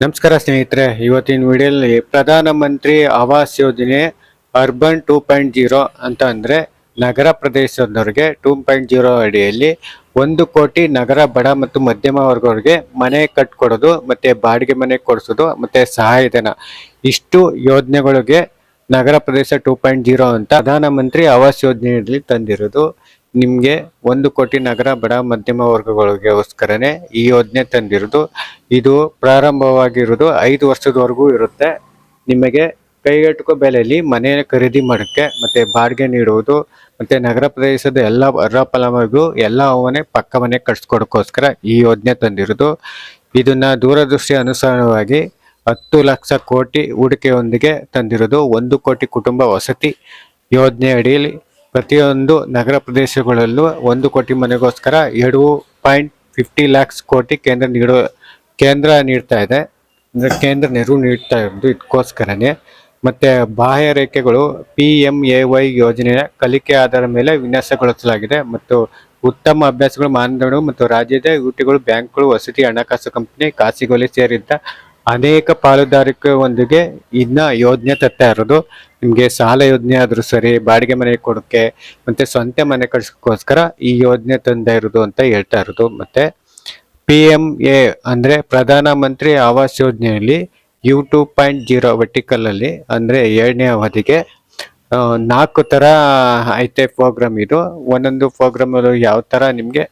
ನಮಸ್ಕಾರ ಸ್ನೇಹಿತರೆ, ಇವತ್ತಿನ ವಿಡಿಯೋಲಿ ಪ್ರಧಾನ ಮಂತ್ರಿ ಆವಾಸ್ ಯೋಜನೆ ಅರ್ಬನ್ ಟೂ ಪಾಯಿಂಟ್ ಜೀರೋ ಅಂತ ಅಂದರೆ ನಗರ ಪ್ರದೇಶದವ್ರಿಗೆ ಟೂ ಪಾಯಿಂಟ್ ಜೀರೋ ಅಡಿಯಲ್ಲಿ ಒಂದು ಕೋಟಿ ನಗರ ಬಡ ಮತ್ತು ಮಧ್ಯಮ ವರ್ಗವ್ರಿಗೆ ಮನೆ ಕಟ್ಕೊಡೋದು, ಮತ್ತು ಬಾಡಿಗೆ ಮನೆ ಕೊಡಿಸೋದು, ಮತ್ತು ಸಹಾಯಧನ ಇಷ್ಟು ಯೋಜನೆಗಳಿಗೆ ನಗರ ಪ್ರದೇಶ ಟೂ ಪಾಯಿಂಟ್ ಜೀರೋ ಅಂತ ಪ್ರಧಾನಮಂತ್ರಿ ಆವಾಸ್ ಯೋಜನೆಯಲ್ಲಿ ತಂದಿರೋದು. ನಿಮ್ಗೆ ಒಂದು ಕೋಟಿ ನಗರ ಬಡ ಮಧ್ಯಮ ವರ್ಗಗಳಿಗೋಸ್ಕರನೇ ಈ ಯೋಜನೆ ತಂದಿರೋದು ಇದು ಪ್ರಾರಂಭವಾಗಿರೋದು ಐದು ವರ್ಷದವರೆಗೂ ಇರುತ್ತೆ. ನಿಮಗೆ ಕೈಗೆಟುಕೋ ಬೆಲೆಯಲ್ಲಿ ಮನೆ ಖರೀದಿ ಮಾಡೋಕ್ಕೆ ಮತ್ತೆ ಬಾಡಿಗೆ ನೀಡುವುದು, ಮತ್ತೆ ನಗರ ಪ್ರದೇಶದ ಎಲ್ಲ ಅರ್ಹ ಫಲಾನುಭವಿಗೂ ಎಲ್ಲ ಅವನೇ ಪಕ್ಕ ಮನೆ ಕಟ್ಸ್ಕೊಡೋಕ್ಕೋಸ್ಕರ ಈ ಯೋಜನೆ ತಂದಿರೋದು ಇದನ್ನ ದೂರದೃಷ್ಟಿ ಅನುಸಾರವಾಗಿ ಹತ್ತು ಲಕ್ಷ ಕೋಟಿ ಹೂಡಿಕೆಯೊಂದಿಗೆ ತಂದಿರೋದು ಒಂದು ಕೋಟಿ ಕುಟುಂಬ ವಸತಿ ಯೋಜನೆ ಅಡಿಯಲ್ಲಿ ಪ್ರತಿಯೊಂದು ನಗರ ಪ್ರದೇಶಗಳಲ್ಲೂ ಒಂದು ಕೋಟಿ ಮನೆಗೋಸ್ಕರ ಎರಡು ಪಾಯಿಂಟ್ ಫಿಫ್ಟಿ ಲ್ಯಾಕ್ಸ್ ಕೋಟಿ ಕೇಂದ್ರ ನೀಡೋ ಕೇಂದ್ರ ನೀಡ್ತಾ ಇದೆ. ಅಂದರೆ ಕೇಂದ್ರ ನೆರವು ನೀಡ್ತಾ ಇರೋದು ಇದಕ್ಕೋಸ್ಕರನೇ ಮತ್ತೆ ಬಾಹ್ಯ ರೇಖೆಗಳು ಪಿ ಎಂ ಎ ವೈ ಯೋಜನೆಯ ಕಲಿಕೆ ಆಧಾರದ ಮೇಲೆ ವಿನ್ಯಾಸಗೊಳಿಸಲಾಗಿದೆ. ಮತ್ತು ಉತ್ತಮ ಅಭ್ಯಾಸಗಳು ಮಾನದಂಡಗಳು ಮತ್ತು ರಾಜ್ಯದ ಯುಟಿಗಳು ಬ್ಯಾಂಕ್ಗಳು, ವಸತಿ ಹಣಕಾಸು ಕಂಪನಿ, ಖಾಸಗಿ ಸೇರಿದ್ದ ಅನೇಕ ಪಾಲುದಾರಿಕೆಯೊಂದಿಗೆ ಇನ್ನ ಯೋಜನೆ ತರ್ತಾ ಇರೋದು. ನಿಮಗೆ ಸಾಲ ಯೋಜನೆ ಆದರೂ ಸರಿ, ಬಾಡಿಗೆ ಮನೆ ಕೊಡೋಕ್ಕೆ ಮತ್ತೆ ಸ್ವಂತ ಮನೆ ಕಟ್ಸೋಕ್ಕೋಸ್ಕರ ಈ ಯೋಜನೆ ತಂದ ಇರೋದು ಅಂತ ಹೇಳ್ತಾ ಇರೋದು. ಮತ್ತೆ ಪಿ ಎಂ ಎ ಅಂದ್ರೆ ಪ್ರಧಾನ ಮಂತ್ರಿ ಆವಾಸ್ ಯೋಜನೆಯಲ್ಲಿ U two point zero vertical ಅಲ್ಲಿ ಅಂದ್ರೆ ಏಳನೇ ಅವಧಿಗೆ ನಾಲ್ಕು ತರ ಐತೆ ಪ್ರೋಗ್ರಾಮ್ ಇದು. ಒಂದೊಂದು ಪ್ರೋಗ್ರಾಮ್ ಯಾವ ತರ ನಿಮ್ಗೆ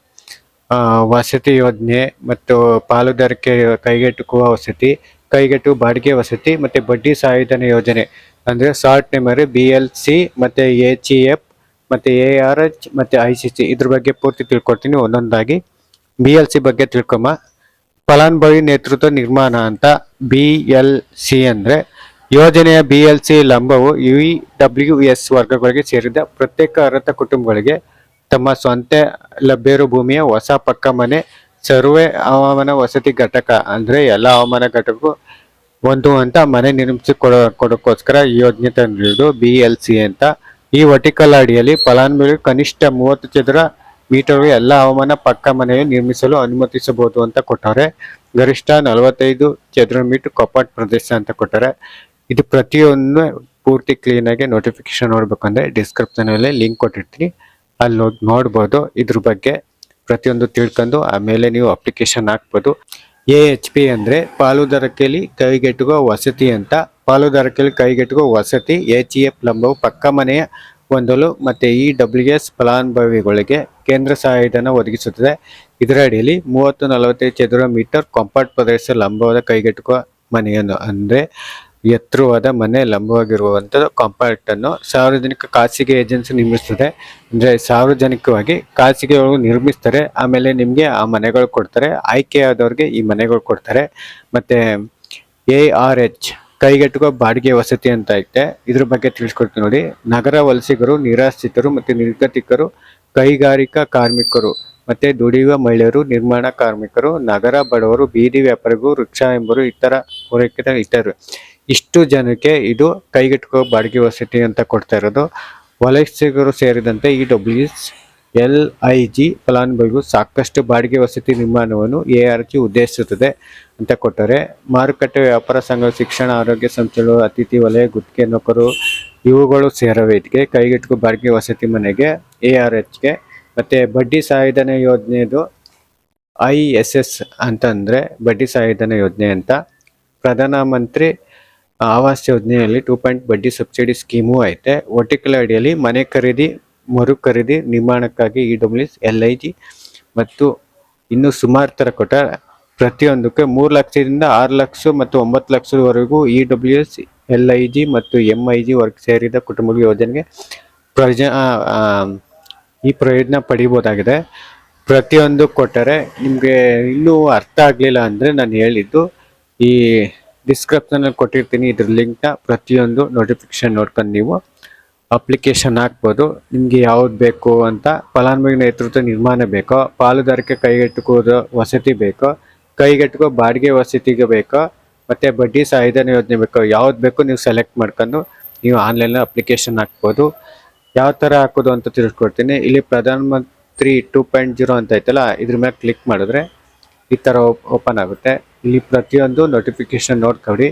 ವಸತಿ ಯೋಜನೆ ಮತ್ತು ಪಾಲುದಾರಿಕೆ ಕೈಗೆಟುಕುವ ವಸತಿ ಕೈಗೆಟು ಬಾಡಿಗೆ ವಸತಿ ಮತ್ತು ಬಡ್ಡಿ ಸಹಾಯಧನ ಯೋಜನೆ. ಅಂದರೆ ಶಾರ್ಟ್ ನೇಮರ್ ಬಿ ಎಲ್ ಸಿ ಮತ್ತು ಎ ಜಿ ಎಫ್ ಮತ್ತು ಎ ಆರ್ ಎಚ್ ಮತ್ತು ಐ ಸಿ ಸಿ ಇದ್ರ ಬಗ್ಗೆ ಪೂರ್ತಿ ತಿಳ್ಕೊಡ್ತೀನಿ ಒಂದೊಂದಾಗಿ. ಬಿ ಎಲ್ ಸಿ ಬಗ್ಗೆ ತಿಳ್ಕೊಮ್ಮ. ಫಲಾನುಭವಿ ನೇತೃತ್ವ ನಿರ್ಮಾಣ ಅಂತ ಬಿ ಎಲ್ ಸಿ ಅಂದರೆ ಯೋಜನೆಯ ಬಿ ಎಲ್ ಸಿ ಲಂಬವು ಯು ಇ ಡಬ್ಲ್ಯೂ ಎಸ್ ವರ್ಗಗಳಿಗೆ ಸೇರಿದ ಪ್ರತ್ಯೇಕ ಅರ್ಹತಾ ಕುಟುಂಬಗಳಿಗೆ ತಮ್ಮ ಸ್ವಂತ ಲಭ್ಯರು ಭೂಮಿಯ ಹೊಸ ಪಕ್ಕ ಮನೆ, ಸರ್ವೆ ಹವಾಮಾನ ವಸತಿ ಘಟಕ ಅಂದ್ರೆ ಎಲ್ಲ ಹವಾಮಾನ ಘಟಕಕ್ಕೂ ಒಂದು ಅಂತ ಮನೆ ನಿರ್ಮಿಸಿ ಕೊಡೋ ಕೊಡೋಕ್ಕೋಸ್ಕರ ಈ ಯೋಜನೆ ತಂದಿರೋದು ಬಿ ಎಲ್ ಸಿ ಅಂತ. ಈ ವರ್ಟಿಕಲ್ ಅಡಿಯಲ್ಲಿ ಫಲಾನುಭವಿಗಳು ಕನಿಷ್ಠ ಮೂವತ್ತು ಚದರ ಮೀಟರ್ ಎಲ್ಲ ಹವಾಮಾನ ಪಕ್ಕ ಮನೆಯನ್ನು ನಿರ್ಮಿಸಲು ಅನುಮತಿಸಬಹುದು ಅಂತ ಕೊಟ್ಟವ್ರೆ. ಗರಿಷ್ಠ ನಲವತ್ತೈದು ಚದರ ಮೀಟರ್ ಕಪಾಟ್ ಪ್ರದೇಶ ಅಂತ ಕೊಟ್ಟಾರೆ ಇದು ಪ್ರತಿಯೊಂದು ಪೂರ್ತಿ ಕ್ಲೀನಾಗಿ ನೋಟಿಫಿಕೇಶನ್ ನೋಡ್ಬೇಕಂದ್ರೆ ಡಿಸ್ಕ್ರಿಪ್ಷನ್ ಅಲ್ಲಿ ಲಿಂಕ್ ಕೊಟ್ಟಿರ್ತೀನಿ. ಅಲ್ಲಿ ಹೋಗಿ ನೋಡ್ಬೋದು. ಇದ್ರ ಬಗ್ಗೆ ಪ್ರತಿಯೊಂದು ತಿಳ್ಕೊಂಡು ಆಮೇಲೆ ನೀವು ಅಪ್ಲಿಕೇಶನ್ ಹಾಕ್ಬೋದು. ಎ ಎಚ್ ಪಿ ಅಂದರೆ ಪಾಲುದಾರಕೆಯಲ್ಲಿ ಕೈಗೆಟುಕೋ ವಸತಿ ಅಂತ. ಪಾಲುದಾರಕೆಯಲ್ಲಿ ಕೈಗೆಟುಕೋ ವಸತಿ, ಎ ಇ ಎಫ್ ಲಂಬವು ಪಕ್ಕ ಮನೆಯ ಹೊಂದಲು ಮತ್ತೆ ಇ ಡಬ್ಲ್ಯೂ ಎಸ್ ಫಲಾನುಭವಿಗಳಿಗೆ ಕೇಂದ್ರ ಸಹಾಯಧನ ಒದಗಿಸುತ್ತದೆ. ಇದರ ಅಡಿಯಲ್ಲಿ ಮೂವತ್ತು ನಲವತ್ತೈದು ಚದುರ ಮೀಟರ್ ಕಂಪರ್ಟ್ ಪ್ರದೇಶ ಲಂಬವಾದ ಕೈಗೆಟುಕುವ ಮನೆಯನ್ನು ಅಂದ್ರೆ ಎತ್ತರವಾದ ಮನೆ ಲಂಬವಾಗಿರುವಂತಹ ಕಾಂಪ್ಯಾಕ್ಟ್ ಅನ್ನು ಸಾರ್ವಜನಿಕ ಖಾಸಗಿ ಏಜೆನ್ಸಿ ನಿರ್ಮಿಸ್ತದೆ ಅಂದ್ರೆ ಸಾರ್ವಜನಿಕವಾಗಿ ಖಾಸಗಿಯವರು ನಿರ್ಮಿಸ್ತಾರೆ. ಆಮೇಲೆ ನಿಮಗೆ ಆ ಮನೆಗಳು ಕೊಡ್ತಾರೆ. ಆಯ್ಕೆಯಾದವ್ರಿಗೆ ಈ ಮನೆಗಳು ಕೊಡ್ತಾರೆ. ಮತ್ತೆ ಎ ಆರ್ ಎಚ್ ಕೈಗೆಟುಕೋ ಬಾಡಿಗೆ ವಸತಿ ಅಂತ ಐತೆ. ಇದ್ರ ಬಗ್ಗೆ ತಿಳಿಸ್ಕೊಡ್ತೀನಿ ನೋಡಿ. ನಗರ ವಲಸಿಗರು, ನಿರಾಶ್ರಿತರು ಮತ್ತು ನಿರ್ಗತಿಕರು, ಕೈಗಾರಿಕಾ ಕಾರ್ಮಿಕರು ಮತ್ತು ದುಡಿಯುವ ಮಹಿಳೆಯರು, ನಿರ್ಮಾಣ ಕಾರ್ಮಿಕರು, ನಗರ ಬಡವರು, ಬೀದಿ ವ್ಯಾಪಾರಿಗೂ ವೃಕ್ಷ ಎಂಬರು ಇತರ ಪೂರೈಕೆ ಇತರರು ಇಷ್ಟು ಜನಕ್ಕೆ ಇದು ಕೈಗೆಟುಕೋ ಬಾಡಿಗೆ ವಸತಿ ಅಂತ ಕೊಡ್ತಾ ಇರೋದು. ವಲಸಿಗರು ಸೇರಿದಂತೆ ಈ ಡಬ್ಲ್ಯೂಸ್ ಎಲ್ ಐ ಜಿ ಫಲಾನುಭವಿಗಳು ಸಾಕಷ್ಟು ಬಾಡಿಗೆ ವಸತಿ ನಿರ್ಮಾಣವನ್ನು ಎ ಆರ್ ಜಿ ಉದ್ದೇಶಿಸುತ್ತದೆ ಅಂತ ಕೊಟ್ಟರೆ, ಮಾರುಕಟ್ಟೆ ವ್ಯಾಪಾರ ಸಂಘ, ಶಿಕ್ಷಣ, ಆರೋಗ್ಯ ಸಂಸ್ಥೆಗಳು, ಅತಿಥಿ ವಲಯ, ಗುತ್ತಿಗೆ ನೌಕರು ಇವುಗಳು ಸೇರವೆ. ಇದಕ್ಕೆ ಕೈಗೆಟುಕು ಬಾಡಿಗೆ ವಸತಿ ಮನೆಗೆ, ಎ ಆರ್ ಎಚ್ಗೆ ಮತ್ತು ಬಡ್ಡಿ ಸಹಾಯಧನ ಯೋಜನೆದು ಐ ಎಸ್ ಎಸ್ ಅಂತಂದರೆ ಬಡ್ಡಿ ಸಹಾಯಧನ ಯೋಜನೆ ಅಂತ ಪ್ರಧಾನ ಮಂತ್ರಿ ಆವಾಸ್ ಯೋಜನೆಯಲ್ಲಿ ಟೂ ಪಾಯಿಂಟ್ ಬಡ್ಡಿ ಸಬ್ಸಿಡಿ ಸ್ಕೀಮು ಐತೆ. ವರ್ಟಿಕಲ್ ಅಡಿಯಲ್ಲಿ ಮನೆ ಖರೀದಿ, ಮರು ಖರೀದಿ, ನಿರ್ಮಾಣಕ್ಕಾಗಿ E W L I G ಮತ್ತು ಇನ್ನೂ ಸುಮಾರು ಥರ ಕೊಟ್ಟ ಪ್ರತಿಯೊಂದಕ್ಕೆ ಮೂರು ಲಕ್ಷದಿಂದ ಆರು ಲಕ್ಷ ಮತ್ತು ಒಂಬತ್ತು ಲಕ್ಷದವರೆಗೂ E W S L I G ಮತ್ತು ಎಂ ಐ ಜಿ ವರ್ಗ ಸೇರಿದ ಕುಟುಂಬ ಯೋಜನೆಗೆ ಪ್ರಯೋಜ ಈ ಪ್ರಯೋಜನ ಪಡಿಬೋದಾಗಿದೆ. ಪ್ರತಿಯೊಂದು ಕೊಟ್ಟರೆ ನಿಮಗೆ ಇನ್ನೂ ಅರ್ಥ ಆಗಲಿಲ್ಲ ಅಂದರೆ ನಾನು ಹೇಳಿದ್ದು ಈ ಡಿಸ್ಕ್ರಿಪ್ಷನಲ್ಲಿ ಕೊಟ್ಟಿರ್ತೀನಿ ಇದ್ರ ಲಿಂಕ್ನ ಪ್ರತಿಯೊಂದು ನೋಟಿಫಿಕೇಶನ್ ನೋಡ್ಕೊಂಡು ನೀವು ಅಪ್ಲಿಕೇಶನ್ ಹಾಕ್ಬೋದು. ನಿಮಗೆ ಯಾವ್ದು ಬೇಕು ಅಂತ ಫಲಾನುಭವಿ ನೇತೃತ್ವ ನಿರ್ಮಾಣ ಬೇಕೋ, ಪಾಲುದಾರಿಕೆ ಕೈಗೆಟುಕೋದು ವಸತಿ ಬೇಕೋ ಕೈಗೆಟುಕೋ ಬಾಡಿಗೆ ವಸತಿಗೆ ಬೇಕೋ, ಮತ್ತು ಬಡ್ಡಿ ಸಹಾಯಧನ ಯೋಜನೆ ಬೇಕೋ, ಯಾವ್ದು ಬೇಕು ನೀವು ಸೆಲೆಕ್ಟ್ ಮಾಡ್ಕೊಂಡು ನೀವು ಆನ್ಲೈನ್ ಅಪ್ಲಿಕೇಶನ್ ಹಾಕ್ಬೋದು. ಯಾವ ಥರ ಹಾಕೋದು ಅಂತ ತಿಳ್ಸ್ಕೊಡ್ತೀನಿ ಇಲ್ಲಿ Pradhan Mantri two point zero ಅಂತ ಐತಲ್ಲ, ಇದ್ರ ಮೇಲೆ ಕ್ಲಿಕ್ ಮಾಡಿದ್ರೆ ಈ ಥರ ಓಪನ್ ಆಗುತ್ತೆ. ಇಲ್ಲಿ ಪ್ರತಿಯೊಂದು ನೋಟಿಫಿಕೇಶನ್ ನೋಡ್ಕೊಳ್ಳಿ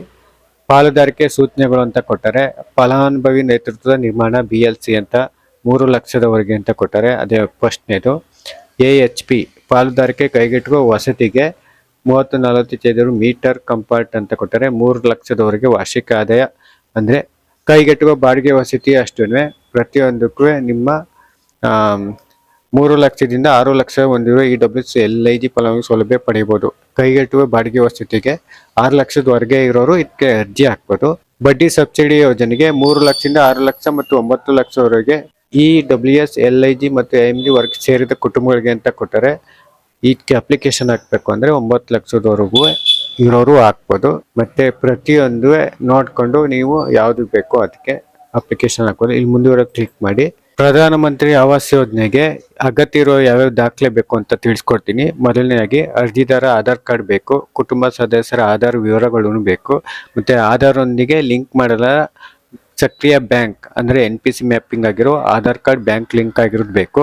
ಪಾಲುದಾರಿಕೆ ಸೂಚನೆಗಳು ಅಂತ ಕೊಟ್ಟಾರೆ, ಫಲಾನುಭವಿ ನೇತೃತ್ವದ ನಿರ್ಮಾಣ ಬಿ ಎಲ್ ಸಿ ಅಂತ ಮೂರು ಲಕ್ಷದವರೆಗೆ ಅಂತ ಕೊಟ್ಟಾರೆ ಅದೇ ಫಸ್ಟ್ನೇದು ಎ ಎಚ್ ಪಿ ಪಾಲುದಾರಿಕೆ ಕೈಗೆಟುಕುವ ವಸತಿಗೆ ಮೂವತ್ತು ನಲವತ್ತು ಚದುರು ಮೀಟರ್ ಕಂಪಾರ್ಟ್ ಅಂತ ಕೊಟ್ಟರೆ ಮೂರು ಲಕ್ಷದವರೆಗೆ ವಾರ್ಷಿಕ ಆದಾಯ. ಅಂದರೆ ಕೈಗೆಟುಕುವ ಬಾಡಿಗೆ ವಸತಿ ಅಷ್ಟೂ ಪ್ರತಿಯೊಂದಕ್ಕೂ ನಿಮ್ಮ ಮೂರು ಲಕ್ಷದಿಂದ ಆರು ಲಕ್ಷ ಹೊಂದಿರುವ E W L I G ಫಲಾನುಭವಿ ಸೌಲಭ್ಯ ಪಡೆಯಬಹುದು. ಕೈಗೆಟುವ ಬಾಡಿಗೆ ವಸತಿಗೆ ಆರು ಲಕ್ಷದವರೆಗೆ ಇರೋರು ಇದಕ್ಕೆ ಅರ್ಜಿ ಹಾಕ್ಬೋದು. ಬಡ್ಡಿ ಸಬ್ಸಿಡಿ ಯೋಜನೆಗೆ ಮೂರು ಲಕ್ಷದಿಂದ ಆರು ಲಕ್ಷ ಮತ್ತು ಒಂಬತ್ತು ಲಕ್ಷವರೆಗೆ E W S L I G ಮತ್ತು ಎಂ ಜಿ ವರ್ಗ ಸೇರಿದ ಕುಟುಂಬಗಳಿಗೆ ಅಂತ ಕೊಟ್ಟರೆ ಇದಕ್ಕೆ ಅಪ್ಲಿಕೇಶನ್ ಹಾಕ್ಬೇಕು ಅಂದರೆ ಒಂಬತ್ತು ಲಕ್ಷದವರೆಗೂ ಇರೋರು ಹಾಕ್ಬೋದು. ಮತ್ತು ಪ್ರತಿಯೊಂದು ನೋಡಿಕೊಂಡು ನೀವು ಯಾವುದು ಬೇಕೋ ಅದಕ್ಕೆ ಅಪ್ಲಿಕೇಶನ್ ಹಾಕ್ಬೋದು. ಇಲ್ಲಿ ಮುಂದುವರೆ ಕ್ಲಿಕ್ ಮಾಡಿ. ಪ್ರಧಾನಮಂತ್ರಿ ಆವಾಸ್ ಯೋಜನೆಗೆ ಅಗತ್ಯ ಇರೋ ಯಾವ್ಯಾವ ದಾಖಲೆ ಬೇಕು ಅಂತ ತಿಳಿಸ್ಕೊಡ್ತೀನಿ. ಮೊದಲನೇದಾಗಿ ಅರ್ಜಿದಾರ ಆಧಾರ್ ಕಾರ್ಡ್ ಬೇಕು, ಕುಟುಂಬ ಸದಸ್ಯರ ಆಧಾರ್ ವಿವರಗಳನ್ನು ಬೇಕು, ಮತ್ತು ಆಧಾರೊಂದಿಗೆ ಲಿಂಕ್ ಮಾಡಲ ಸಕ್ರಿಯ ಬ್ಯಾಂಕ್ ಅಂದರೆ ಎನ್ ಪಿ ಸಿ ಮ್ಯಾಪಿಂಗ್ ಆಗಿರೋ ಆಧಾರ್ ಕಾರ್ಡ್ ಬ್ಯಾಂಕ್ ಲಿಂಕ್ ಆಗಿರೋದು ಬೇಕು,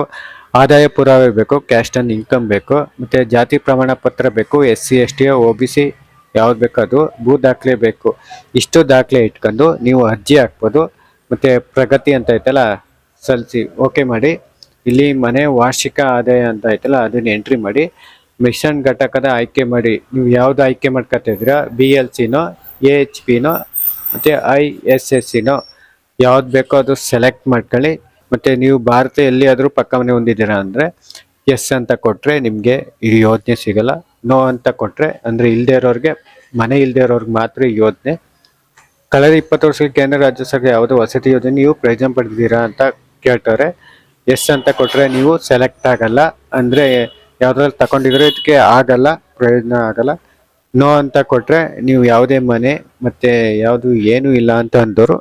ಆದಾಯ ಪುರಾವೆ ಬೇಕು, ಕ್ಯಾಶ್ ಆನ್ ಇನ್ಕಮ್ ಬೇಕು, ಮತ್ತು ಜಾತಿ ಪ್ರಮಾಣ ಪತ್ರ ಬೇಕು, S C, S T O B C ಯಾವ್ದು ಬೇಕೋ ಅದು, ಭೂ ದಾಖಲೆ ಬೇಕು. ಇಷ್ಟು ದಾಖಲೆ ಇಟ್ಕೊಂಡು ನೀವು ಅರ್ಜಿ ಹಾಕ್ಬೋದು. ಮತ್ತು ಪ್ರಗತಿ ಅಂತ ಐತಲ್ಲ ಸಲ್ಲಿಸಿ ಓಕೆ ಮಾಡಿ. ಇಲ್ಲಿ ಮನೆ ವಾರ್ಷಿಕ ಆದಾಯ ಅಂತ ಐತಲ್ಲ, ಅದನ್ನ ಎಂಟ್ರಿ ಮಾಡಿ. ಮಿಷನ್ ಘಟಕದ ಆಯ್ಕೆ ಮಾಡಿ. ನೀವು ಯಾವ್ದು ಆಯ್ಕೆ ಮಾಡ್ಕೊತಿದ್ದೀರಾ ಬಿ ಎಲ್ ಸಿನೋ ಎ ಎಚ್ ಪಿನೋ ಮತ್ತೆ ಐ ಎಸ್ ಎಸ್ ಸಿನೋ ಯಾವ್ದು ಬೇಕೋ ಅದು ಸೆಲೆಕ್ಟ್ ಮಾಡ್ಕೊಳ್ಳಿ. ಮತ್ತೆ ನೀವು ಭಾರತ ಎಲ್ಲಿಯಾದರೂ ಪಕ್ಕ ಮನೆ ಹೊಂದಿದ್ದೀರಾ ಅಂದ್ರೆ ಎಸ್ ಅಂತ ಕೊಟ್ರೆ ನಿಮಗೆ ಈ ಯೋಜನೆ ಸಿಗಲ್ಲ. ನೋ ಅಂತ ಕೊಟ್ರೆ, ಅಂದ್ರೆ ಇಲ್ದೇ ಇರೋರಿಗೆ, ಮನೆ ಇಲ್ದೇ ಇರೋರ್ಗೆ ಮಾತ್ರ ಈ ಯೋಜನೆ. ಕಳೆದ ಇಪ್ಪತ್ತು ವರ್ಷಕ್ಕೆ ಕೇಂದ್ರ ರಾಜ್ಯ ಸರ್ಕಾರ ಯಾವುದೋ ವಸತಿ ಯೋಜನೆ ನೀವು ಪ್ರಯೋಜನ ಪಡೆದಿದ್ದೀರಾ ಅಂತ ಕೇಳ್ತಾರೆ ಎಸ್ ಅಂತ ಕೊಟ್ರೆ ನೀವು ಸೆಲೆಕ್ಟ್ ಆಗಲ್ಲ. ಅಂದ್ರೆ ಯಾವ್ದ್ರಲ್ಲಿ ತಗೊಂಡಿದ್ರೆ ಇದಕ್ಕೆ ಆಗಲ್ಲ, ಪ್ರಯೋಜನ ಆಗಲ್ಲ. ನೋ ಅಂತ ಕೊಟ್ರೆ ನೀವು ಯಾವುದೇ ಮನೆ ಮತ್ತೆ ಯಾವುದು ಏನು ಇಲ್ಲ ಅಂತ ಅಂದವರು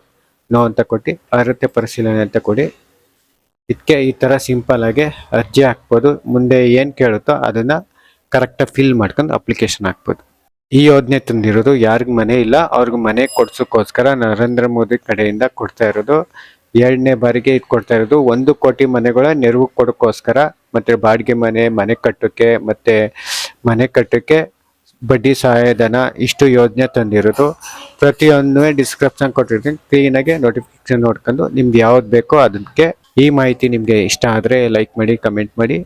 ನೋ ಅಂತ ಕೊಟ್ಟು ಅರ್ಹತೆ ಪರಿಶೀಲನೆ ಅಂತ ಕೊಡಿ. ಇದಕ್ಕೆ ಈ ತರ ಸಿಂಪಲ್ ಆಗಿ ಅರ್ಜಿ ಹಾಕ್ಬೋದು. ಮುಂದೆ ಏನ್ ಕೇಳುತ್ತೋ ಅದನ್ನ ಕರೆಕ್ಟಾಗಿ ಫಿಲ್ ಮಾಡ್ಕೊಂಡು ಅಪ್ಲಿಕೇಶನ್ ಹಾಕ್ಬೋದು. ಈ ಯೋಜನೆ ತಂದಿರೋದು ಯಾರಿಗೂ ಮನೆ ಇಲ್ಲ, ಅವ್ರಿಗೆ ಮನೆ ಕೊಡ್ಸೋಕ್ಕೋಸ್ಕರ ನರೇಂದ್ರ ಮೋದಿ ಕಡೆಯಿಂದ ಕೊಡ್ತಾ ಇರೋದು. ಎರಡನೇ ಬಾರಿಗೆ ಇದು ಕೊಡ್ತಾ ಇರೋದು ಒಂದು ಕೋಟಿ ಮನೆಗಳ ನೆರವು ಕೊಡೋಕ್ಕೋಸ್ಕರ ಮತ್ತೆ ಬಾಡಿಗೆ ಮನೆ ಮನೆ ಕಟ್ಟೋಕ್ಕೆ ಮತ್ತೆ ಮನೆ ಕಟ್ಟೋಕ್ಕೆ ಬಡ್ಡಿ ಸಹಾಯಧನ ಇಷ್ಟು ಯೋಜನೆ ತಂದಿರೋದು. ಪ್ರತಿಯೊಂದು ಡಿಸ್ಕ್ರಿಪ್ಷನ್ ಕೊಟ್ಟಿರ್ತೀನಿ. ಕ್ಲೀನಾಗಿ ನೋಟಿಫಿಕೇಶನ್ ನೋಡ್ಕೊಂಡು ನಿಮ್ಗೆ ಯಾವ್ದು ಬೇಕೋ ಅದಕ್ಕೆ ಈ ಮಾಹಿತಿ ನಿಮಗೆ ಇಷ್ಟ ಆದರೆ ಲೈಕ್ ಮಾಡಿ ಕಮೆಂಟ್ ಮಾಡಿ.